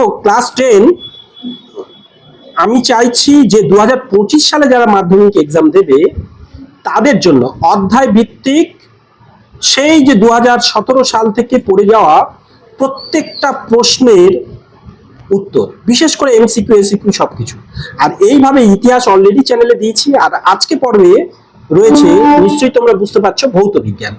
দেখো class ten আমি চাইছি যে দুহাজার পঁচিশ সালে যারা মাধ্যমিক এক্সাম দেবে, তাদের জন্য অধ্যায় ভিত্তিক সেই যে দুহাজার সতেরো সাল থেকে পড়ে যাওয়া প্রত্যেকটা প্রশ্নের উত্তর, বিশেষ করে এমসিকিউ এসিকিউ সবকিছু। আর এইভাবে ইতিহাস অলরেডি চ্যানেলে দিয়েছি, আর আজকে পর্বে রয়েছে, নিশ্চয়ই তোমরা বুঝতে পারছ, ভৌত বিজ্ঞান।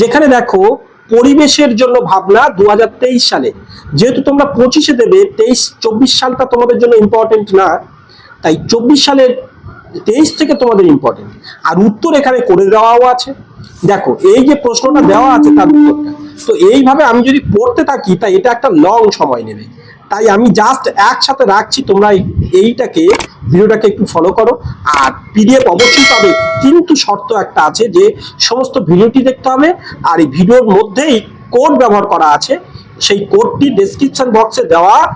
যেখানে দেখো পরিবেশের জন্য ভাবনা দু হাজার তেইশ সালে। যেহেতু তোমরা পঁচিশে দেবে, তেইশ, চব্বিশ সালটা তোমাদের জন্য ইম্পর্টেন্ট না। তাই চব্বিশ সালের তেইশ থেকে তোমাদের ইম্পর্টেন্ট আর উত্তর এখানে করে দেওয়াও আছে। দেখো, এই যে প্রশ্নটা দেওয়া আছে তার উত্তরটা। তো এইভাবে আমি যদি পড়তে থাকি, তাই এটা একটা লং সময় নেবে। তাই আমি জাস্ট একসাথে রাখছি, তোমরা এই- এইটাকে, ভিডিওটাকে একটু ফলো করো। আর পিডিএফ অবশ্যই পাবে, কিন্তু শর্ত একটা আছে যে সমস্ত ভিডিওটি দেখতে হবে, আর এই ভিডিওর মধ্যেই কোড ব্যবহার করা আছে। সেই কোডটি ডেসক্রিপশন বক্সে দেওয়া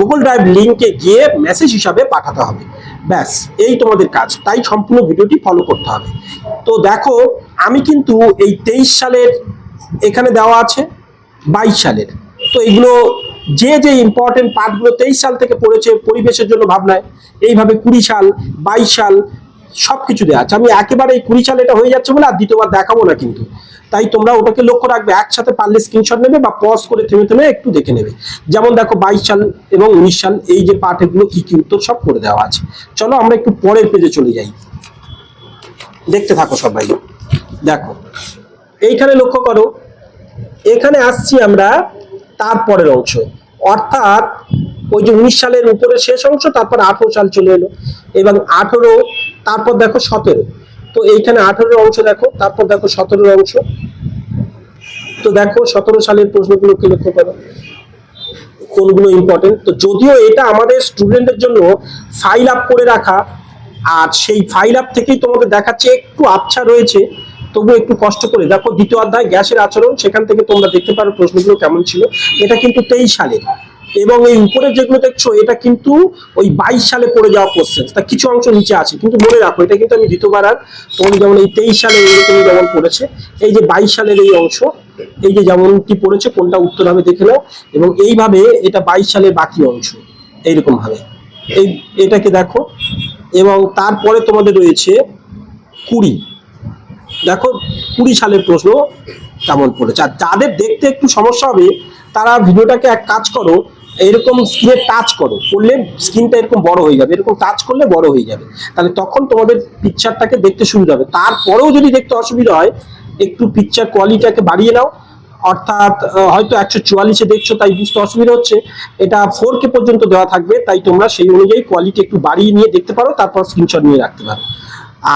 গুগল ড্রাইভ লিঙ্কে গিয়ে মেসেজ হিসাবে পাঠাতে হবে। ব্যাস, এই তোমাদের কাজ। তাই সম্পূর্ণ ভিডিওটি ফলো করতে হবে। তো দেখো, আমি কিন্তু এই তেইশ সালের এখানে দেওয়া আছে, বাইশ সালের। তো এগুলো যে যে ইম্পর্টেন্ট পার্টগুলো তেইশ সাল থেকে পড়েছে পরিবেশের জন্য ভাবনায়, এইভাবে কুড়ি সাল, বাইশ সাল সব কিছু দেওয়া আছে। আমি একেবারে এই কুড়ি সাল এটা হয়ে যাচ্ছে বলে আর দ্বিতীয়বার দেখাবো না কিন্তু। তাই তোমরা ওটাকে লক্ষ্য রাখবে, একসাথে পারলে স্ক্রিনশট নেবে বা পজ করে থেমে থেমে একটু দেখে নেবে। যেমন দেখো বাইশ সাল এবং উনিশ সাল, এই যে পার্ট এগুলো কি কি উত্তর সব করে দেওয়া আছে। চলো আমরা একটু পরের পেজে চলে যাই। দেখতে থাকো সবাই। দেখো, এইখানে লক্ষ্য করো। এখানে আসছি আমরা তারপরের অংশ। অর্থাৎ ওই যে উনিশ সালের উপরে শেষ অংশ, তারপর আঠেরো সাল চলে এলো। এবং আঠেরো, তারপর দেখো সতেরো। তো এইখানে আঠেরোর অংশ দেখো, তারপর দেখো সতেরোর অংশ। তো দেখো সতেরো সালের প্রশ্নগুলোকে লক্ষ্য করো? কোনগুলো ইম্পর্টেন্ট তো যদিও এটা আমাদের স্টুডেন্টের জন্য ফাইল আপ করে রাখা, আর সেই ফাইল আপ থেকেই তোমাকে দেখাচ্ছে, একটু আবছা রয়েছে। তবু একটু কষ্ট করে। দেখো, দ্বিতীয় অধ্যায়, গ্যাসের আচরণ, সেখান থেকে তোমরা দেখতে পারো প্রশ্নগুলো কেমন ছিল। এটা কিন্তু তেইশ সালের। এবং এই উপরে যেগুলো দেখছ, এটা কিন্তু ওই বাইশ সালে পড়ে যাওয়া কোশ্চেন তা কিছু অংশ নিচে আছে, কিন্তু মনে রাখো, এটা কিন্তু আমি দ্বিতীয়বার আর তোমাদের যেমন এই তেইশ সালে এইরকমই যেমন পড়েছে, এই যে বাইশ সালের এই অংশ, এই যে যেমনটি পড়েছে, কোনটা উত্তর হবে দেখে নাও। এবং এইভাবে এটা বাইশ সালের বাকি অংশ এইরকম ভাবে এই, এটাকে দেখো। এবং তারপরে তোমাদের রয়েছে কুড়ি। দেখো, কুড়ি সালের প্রশ্ন কেমন পড়েছে আর যাদের দেখতে একটু সমস্যা হবে, তারা ভিডিওটাকে এক কাজ করো, এরকম স্ক্রিনে টাচ করো। করলে স্ক্রিনটা এরকম বড় হয়ে যাবে। এরকম টাচ করলে বড় হয়ে যাবে। তাহলে তখন তোমাদের পিকচারটাকে দেখতে সুবিধা হবে। তারপরেও যদি দেখতে অসুবিধা হয়, একটু পিকচার কোয়ালিটিটাকে বাড়িয়ে নাও। অর্থাৎ হয়তো একশো চুয়াল্লিশে দেখছ, তাই বুঝতে অসুবিধা হচ্ছে। এটা ফোর কে পর্যন্ত দেওয়া থাকবে, তাই তোমরা সেই অনুযায়ী কোয়ালিটি একটু বাড়িয়ে নিয়ে দেখতে পারো, তারপর স্ক্রিনশট নিয়ে রাখতে পারো।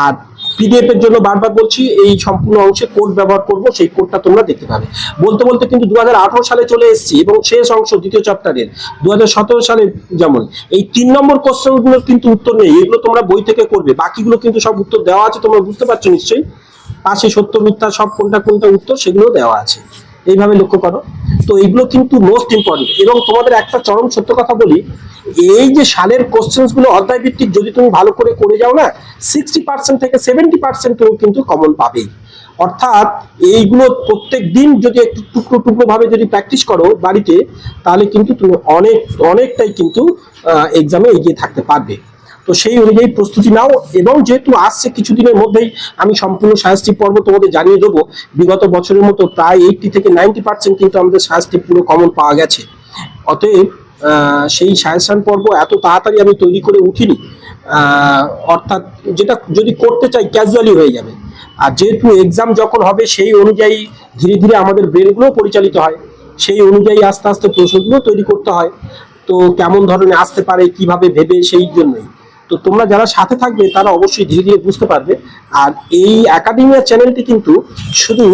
আর পিডিএফ এর জন্য বারবার বলছি, এই সম্পূর্ণ অংশে কোড ব্যবহার করব, সেই কোডটা তোমরা দেখতে পাবে। বলতে বলতে কিন্তু দু হাজার আঠারো সালে চলে এসেছি এবং শেষ অংশ, দ্বিতীয় চ্যাপ্টারের দু সালে যেমন। এই তিন নম্বর কোশ্চেনগুলোর কিন্তু উত্তর নেই, এগুলো তোমরা বই থেকে করবে। বাকিগুলো কিন্তু সব উত্তর দেওয়া আছে, তোমরা বুঝতে পারছ নিশ্চয়ই। পাশে সত্য মিথ্যা সব কোনটা কোনটা উত্তর সেগুলো দেওয়া আছে। এইভাবে লক্ষ্য করো। তো এইগুলো কিন্তু মোস্ট ইম্পর্টেন্ট এবং তোমাদের একটা চরম সত্য কথা বলি, এই যে সালের কোশ্চেন্সগুলো অধ্যায় ভিত্তিক যদি তুমি ভালো করে করে যাও না সিক্সটি পার্সেন্ট থেকে সেভেন্টি পার্সেন্ট তুমি কিন্তু কমন পাবেই। অর্থাৎ এইগুলো প্রত্যেক দিন যদি একটু টুকরো টুকরো ভাবে যদি প্র্যাকটিস করো বাড়িতে, তাহলে কিন্তু তুমি অনেক, অনেকটাই কিন্তু এক্সামে এগিয়ে থাকতে পারবে। তো সেই অনুযায়ী প্রস্তুতি নাও এবং যেহেতু আসছে কিছুদিনের মধ্যেই, আমি সম্পূর্ণ সায়াস্টিক পর্ব তোমাদের জানিয়ে দেবো। বিগত বছরের মতো প্রায় এইটটি থেকে নাইনটি পার্সেন্ট কিন্তু আমাদের সায়াস্টিক পুরো কমন পাওয়া গেছে। অতএব সেই সায়াসান পর্ব এত তাড়াতাড়ি আমি তৈরি করে উঠিনি। অর্থাৎ যেটা যদি করতে চাই ক্যাজুয়ালি হয়ে যাবে। আর যেহেতু এক্সাম যখন হবে, সেই অনুযায়ী ধীরে ধীরে আমাদের ব্রেনগুলো পরিচালিত হয়। সেই অনুযায়ী আস্তে আস্তে প্রশ্নগুলো তৈরি করতে হয়। তো কেমন ধরনের আসতে পারে, কীভাবে ভেবে সেই জন্যই। তো তোমরা যারা সাথে থাকবে, তারা অবশ্যই ধীরে ধীরে বুঝতে পারবে। আর এই একাডেমিয়া চ্যানেলটি কিন্তু শুধু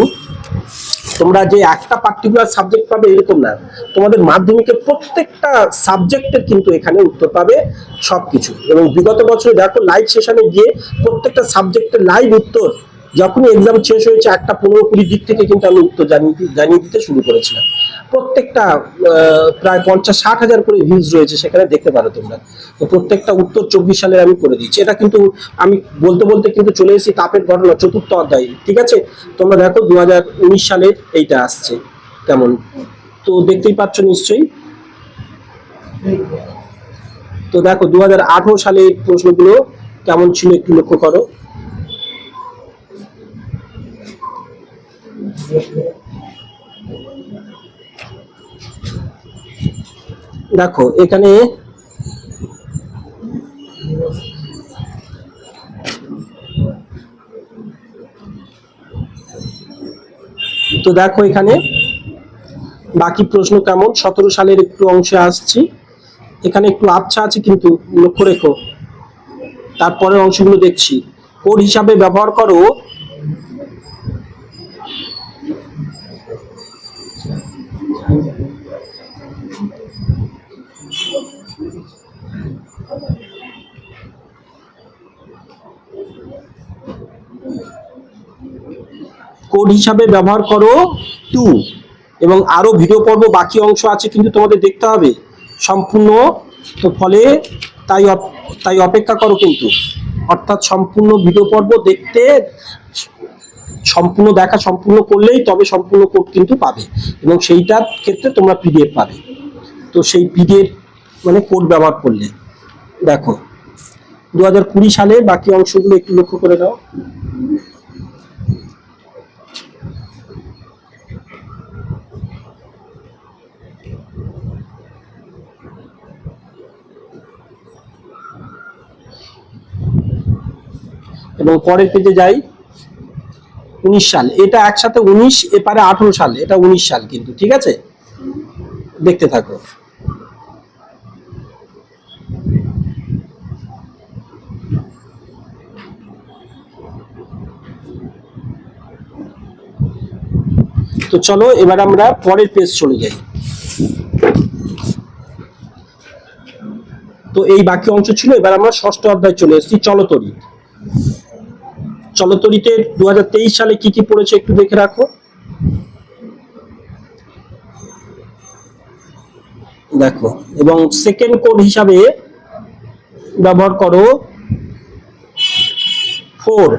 তোমরা যে একটা পার্টিকুলার সাবজেক্ট পাবে এরকম না, তোমাদের মাধ্যমিকের প্রত্যেকটা সাবজেক্টের কিন্তু এখানে উত্তর পাবে সবকিছু। এবং বিগত বছরে দেখো লাইভ সেশনে গিয়ে প্রত্যেকটা সাবজেক্টের লাইভ উত্তর যখনই এক্সাম শেষ হয়েছে, একটা পনেরো কুড়ি দিক থেকে কিন্তু আমি উত্তর জানিয়ে জানিয়ে দিতে শুরু করেছিলাম। প্রত্যেকটা প্রায় পঞ্চাশ ষাট হাজার করে ভিউজ রয়েছে সেখানে দেখতে পারো তোমরা। তো প্রত্যেকটা উত্তর চব্বিশ সালের আমি করে দিচ্ছি। এটা কিন্তু আমি বলতে বলতে কিন্তু চলে এসেছি, তাপের ঘটনা, চতুর্থ অধ্যায়। ঠিক আছে? তোমরা দেখো দু হাজার উনিশ সালের এইটা আসছে, কেমন? তো দেখতেই পাচ্ছ নিশ্চয়ই? তো দেখো দু হাজার আঠেরো সালের প্রশ্নগুলো কেমন ছিল একটু লক্ষ্য করো। দেখো, এখানে তো দেখো এখানে বাকি প্রশ্ন কেমন? সতেরো সালের একটু অংশে আসছি। এখানে একটু আচ্ছা আছে, কিন্তু লক্ষ্য রেখো। তারপরে অংশগুলো দেখছি। কোড হিসাবে ব্যবহার করো কোড হিসাবে ব্যবহার করো টু এবং আরও ভিডিও পর্ব বাকি অংশ আছে কিন্তু তোমাদের দেখতে হবে সম্পূর্ণ। তো ফলে তাই তাই অপেক্ষা করো কিন্তু। অর্থাৎ সম্পূর্ণ ভিডিও পর্ব দেখতে সম্পূর্ণ দেখা সম্পূর্ণ করলেই তবে সম্পূর্ণ কোড কিন্তু পাবে এবং সেইটার ক্ষেত্রে তোমরা পিডিএফ পাবে। তো সেই পিডিএফ মানে কোড ব্যবহার করলে। দেখো দু হাজার কুড়ি সালে বাকি অংশগুলো একটু লক্ষ্য করে দাও এবং পরের পেজে যাই, উনিশ সাল। এটা একসাথে উনিশ, এপারে আঠেরো সাল। এটা উনিশ সাল কিন্তু, ঠিক আছে? দেখতে থাকো। তো চলো, এবার আমরা পরের পেজ চলে যাই। তো এই বাকি অংশ ছিল, এবার আমরা ষষ্ঠ অধ্যায় চলে এসেছি চলতরি চলতরিতে দু হাজার তেইশ সালে কি কি পড়েছে একটু দেখে রাখো। দেখো, এবং সেকেন্ড কোড হিসাবে ব্যবহার করো ফোর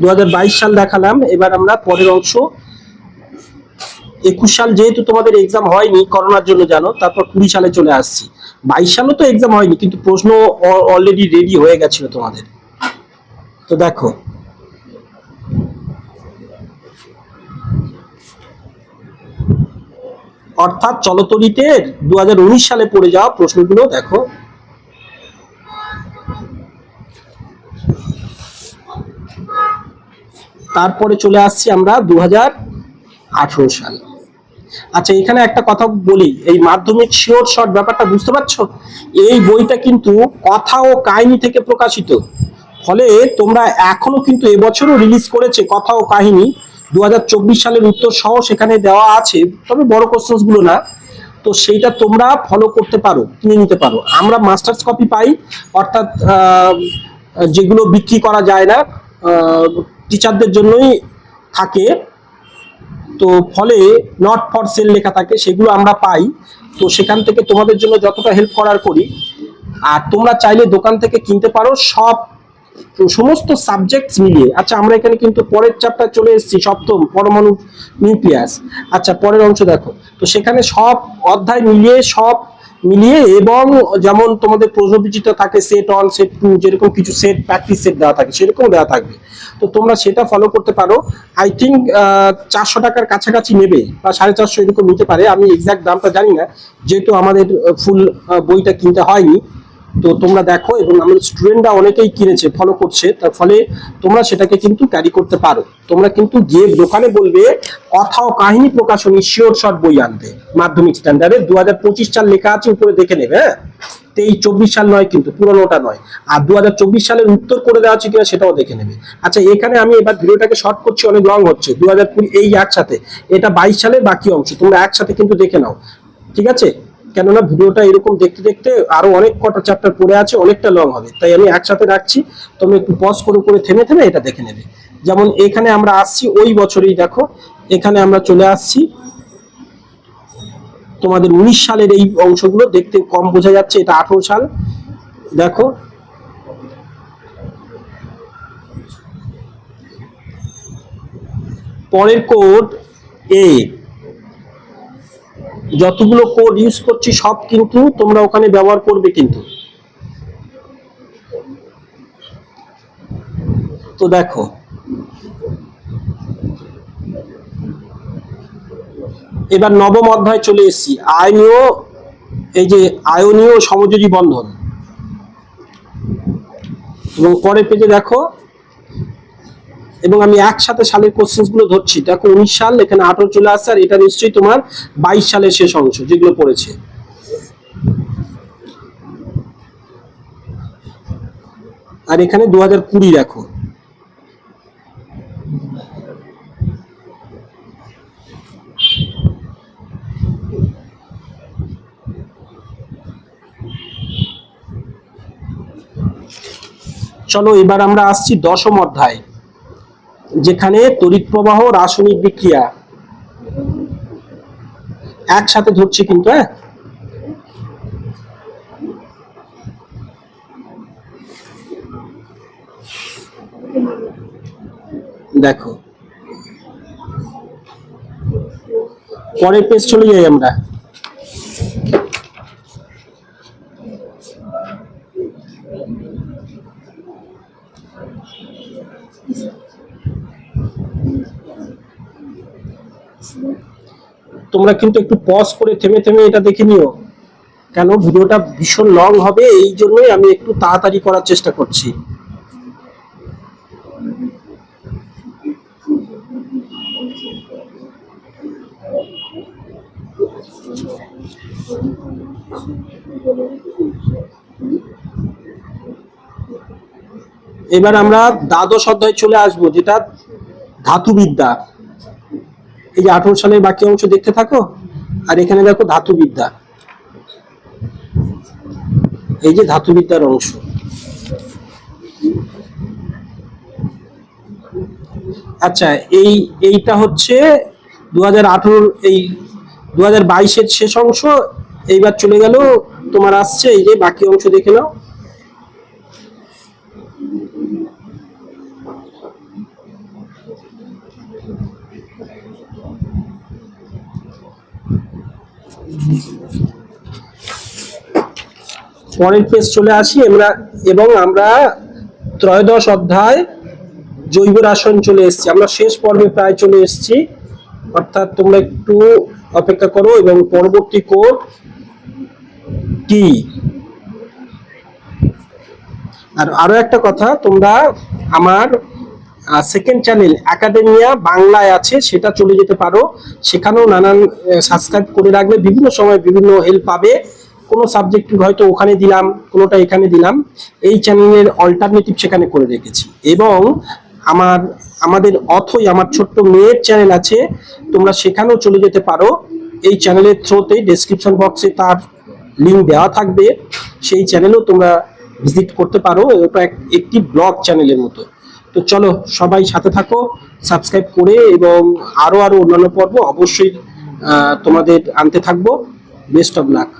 দু হাজার বাইশ সাল দেখালাম, এবার আমরা পরের অংশ। একুশ সাল যেহেতু তোমাদের এক্সাম হয়নি, করোনার জন্য জানো, তারপর কুড়ি সালে চলে আসছি। বাইশ সালও তো এক্সাম হয়নি, কিন্তু প্রশ্ন অলরেডি রেডি হয়ে গেছিল তোমাদের। তো দেখো। অর্থাৎ চলতরিতে দু হাজার উনিশ সালে পড়ে যাওয়া প্রশ্নগুলো দেখো। তারপরে চলে আসছি আমরা দু সাল। আচ্ছা এখানে একটা কথা বলি। এই মাধ্যমিক শিওর শর্ট ব্যাপারটা বুঝতে পারছ? এই বইটা কিন্তু কথা ও কাহিনী থেকে প্রকাশিত। ফলে তোমরা এখনও কিন্তু এবছরও রিলিজ করেছে কথা ও কাহিনী। দুহাজার চব্বিশ সালের উত্তর সহ সেখানে দেওয়া আছে, তবে বড় কোশ্চেন্সগুলো না। তো সেইটা তোমরা ফলো করতে পারো, কিনে নিতে পারো। আমরা মাস্টার্স কপি পাই, অর্থাৎ যেগুলো বিক্রি করা যায় না টিচারদের জন্যই থাকে। তো ফলে নট ফর সেল লেখা থাকে, সেগুলো আমরা পাই। তো সেখান থেকে তোমাদের জন্য যতটা হেল্প করার করি। আর তোমরা চাইলে দোকান থেকে কিনতে পারো, সব সমস্ত সাবজেক্টস মিলিয়ে। আচ্ছা আমরা এখানে কিন্তু পরের চ্যাপ্টার চলে এসেছি, সপ্তম, পরমাণু নিউক্লিয়াস আচ্ছা পরের অংশ দেখো। তো সেখানে সব অধ্যায় মিলিয়ে সব মিলিয়ে এবং যেমন তোমাদের প্রশ্নবিচিত থাকে সেট ওয়ান সেট টু যেরকম কিছু সেট প্র্যাকটিস সেট দেওয়া থাকে সেরকম দেওয়া থাকবে। তো তোমরা সেটা ফলো করতে পারো। আই থিঙ্ক চারশো টাকার কাছাকাছি নেবে বা সাড়ে চারশো এরকম নিতে পারে। আমি এক্সাক্ট দামটা জানি না, যেহেতু আমাদের ফুল বইটা কিনতে হয়নি। তো তোমরা দেখো এবং আমাদের স্টুডেন্টরা অনেকেই কিনেছে ফলো করছে, তার ফলে তোমরা সেটাকে কিন্তু ক্যারি করতে পারো। তোমরা কিন্তু গিয়ে দোকানে বলবে, কথা ও কাহিনী প্রকাশনী শিওর শর্ট বই আনতে মাধ্যমিক স্ট্যান্ডার্ডে দু হাজার পঁচিশ সাল লেখা আছে, উপরে দেখে নেবে হ্যাঁ? তেইশ চব্বিশ সাল নয় কিন্তু, পুরোনোটা নয়। আর দু হাজার চব্বিশ সালের উত্তর করে দেওয়া আছে কিনা সেটাও দেখে নেবে। আচ্ছা এখানে আমি এবার ভিডিওটাকে শর্ট করছি, অনেক লং হচ্ছে। দু হাজার কুড়ি, এই একসাথে। এটা বাইশ সালের বাকি অংশ, তোমরা একসাথে কিন্তু দেখে নাও। ঠিক আছে? কেননা ভিডিওটা এরকম দেখতে দেখতে আরও অনেক কটা চ্যাপ্টার পড়ে আছে, অনেকটা লং হবে। তাই আমি একসাথে রাখছি। তুমি একটু পজ করে করে থেমে থেমে এটা দেখে নেবে। যেমন এখানে আমরা আসছি, ওই বছরেই দেখো, এখানে আমরা চলে আসছি। তোমাদের উনিশ সালের এই অংশগুলো দেখতে কম বোঝা যাচ্ছে, এটা আঠারো সাল। দেখো। পরের কোড এ যতগুলো কোড ইউজ করছি, সব কিন্তু তোমরা ওখানে ব্যবহার করবে কিন্তু। তো দেখো। এবার নবম অধ্যায় চলে এসেছি। আয়নীয়, এই যে আয়নীয় সমযোজী বন্ধন। এবং পরের পেজে দেখো এবং আমি একসাথে সালের কোশ্চেন্সগুলো ধরছি। দেখো উনিশ সাল, এখানে আঠারো চলে আসছে, আর এটা নিশ্চয়ই তোমার বাইশ সালের শেষ অংশ যেগুলো পড়েছে। আর এখানে দু হাজার কুড়ি দেখো। চলো এবার আমরা আসছি দশম অধ্যায়। যেখানে তড়িৎ প্রবাহ রাসায়নিক বিক্রিয়া একসাথে ধরছি কিন্তু হ্যাঁ? দেখো। পরের পেজ চলে যাই আমরা। তোমরা কিন্তু একটু পজ করে থেমে থেমে এটা দেখে নিও। কেন? ভিডিওটা ভীষণ লং হবে, এই জন্যই আমি একটু তাড়াতাড়ি করার চেষ্টা করছি। এবার আমরা দ্বাদশ অধ্যায় চলে আসব, যেটা ধাতুবিদ্যা। এই যে আঠারো সালের বাকি অংশ দেখতে থাকো, আর এখানে দেখো ধাতুবিদ্যা। এই যে ধাতুবিদ্যার অংশ। আচ্ছা এই, এইটা হচ্ছে দু হাজার আঠেরো এই দু হাজার শেষ অংশ, এইবার চলে গেল, তোমার আসছে এই যে বাকি অংশ দেখে নাও। পরের পেজ চলে আসি, আমরা এবং আমরা ত্রয়োদশ অধ্যায় জৈব রাসায়ন চলে এসেছি। আমরা শেষ পর্বে প্রায় চলে এসেছি। অর্থাৎ তোমরা একটু অপেক্ষা করো এবং পরবর্তী কোড কি? আর আরও একটা কথা, তোমরা আমার সেকেন্ড চ্যানেল একাডেমিয়া বাংলায় আছে, সেটা চলে যেতে পারো। সেখানেও নানান সাবস্ক্রাইব করে রাখবে। বিভিন্ন সময় বিভিন্ন হেল্প পাবে। কোনো সাবজেক্ট হয়তো ওখানে দিলাম, কোনোটা এখানে দিলাম। এই চ্যানেলের অল্টারনেটিভ সেখানে করে রেখেছি। এবং আমার, আমাদের অথই, আমার ছোট্ট মেয়ের চ্যানেল আছে। তোমরা সেখানেও চলে যেতে পারো। এই চ্যানেলের থ্রোতে ডেসক্রিপশন বক্সে তার লিঙ্ক দেওয়া থাকবে। সেই চ্যানেলেও তোমরা ভিজিট করতে পারো। ওটা একটি ব্লগ চ্যানেলের মতো। তো চলো সবাই সাথে থাকো সাবস্ক্রাইব করে এবং আরও আরও অন্যান্য পর্ব অবশ্যই তোমাদের আনতে থাকব। Best of luck